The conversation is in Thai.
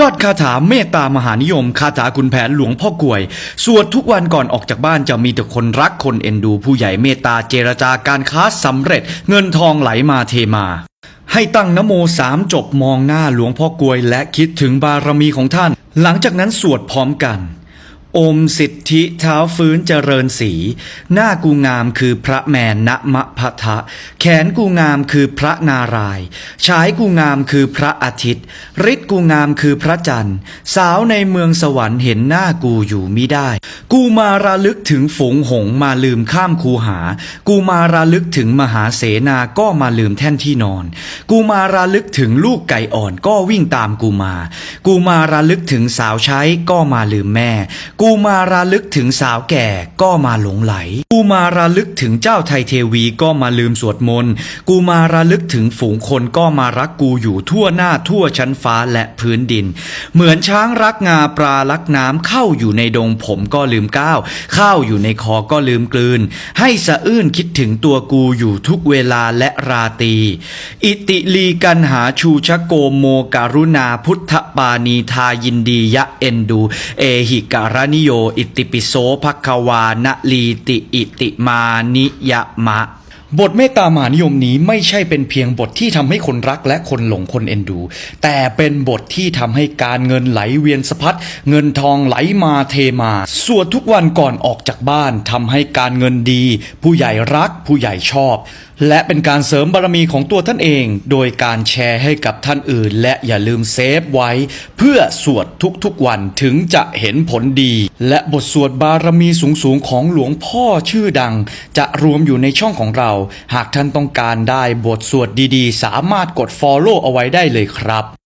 ยอดคาถาเมตตามหานิยม คาถาคุณแผนหลวงพ่อกวย สวดทุกวันก่อนออกจากบ้านจะมีแต่คนรักคนเอ็นดู ผู้ใหญ่เมตตาเจรจาการค้าสำเร็จ เงินทองไหลมาเทมา ให้ตั้งนโมสามจบมองหน้าหลวงพ่อกวย และคิดถึงบารมีของท่าน หลังจากนั้นสวดพร้อมกัน อมสิทธิเท้าฟื้นเจริญสี หน้ากูงามคือพระแมนณมะพะทะ แขนกูงามคือพระนารายฉายกูงามคือพระอาทิตย์ฤทธิ์กูงามคือพระจันทร์ สาวในเมืองสวรรค์เห็นหน้ากูอยู่มิได้ กูมาระลึกถึงฝูงหงมาลืมข้ามคูหา กูมาระลึกถึงมหาเสนาก็มาลืมแท่นที่นอน กูมาระลึกถึงลูกไก่อ่อนก็วิ่งตามกูมา กูมาระลึกถึงสาวใช้ก็มาลืมแม่กูมาระลึกถึงสาวแก่ก็มาหลงไหล กูมาระลึกถึงเจ้าไทยเทวีก็มาลืมสวดมนต์ กูมาระลึกถึงฝูงคนก็มารักกูอยู่ทั่วหน้าทั่วชั้นฟ้าและพื้นดิน เหมือนช้างรักงาปลารักน้ำเข้าอยู่ในดงผมก็ลืมก้าวข้าวอยู่ในคอก็ลืมกลืน ให้สะอื้นคิดถึงตัวกูอยู่ทุกเวลาและราตรี อิติลีกันหาชูชะโกโมการุณาพุทธปานีทายินดียะเอ็นดู เอหิการนิโย อิติปิโสภควานะลีติอิติมานิยมะ บทเมตตามหานิยมนี้ไม่ใช่เป็นเพียงบทที่ทำให้คนรักและคนหลงคนเอ็นดู แต่เป็นบทที่ทำให้การเงินไหลเวียนสะพัดเงินทองไหลมาเทมาสวดทุกวันก่อนออกจากบ้านทำให้การเงินดี ผู้ใหญ่รักผู้ใหญ่ชอบ และเป็นการเสริมบารมีของตัวท่านเอง โดยการแชร์ให้กับท่านอื่น และอย่าลืมเซฟไว้ เพื่อสวดทุกๆวันถึงจะเห็นผลดี และบทสวดบารมีสูงๆของหลวงพ่อชื่อดัง จะรวมอยู่ในช่องของเรา หากท่านต้องการได้บทสวดดีๆ สามารถกด Follow เอาไว้ได้เลยครับ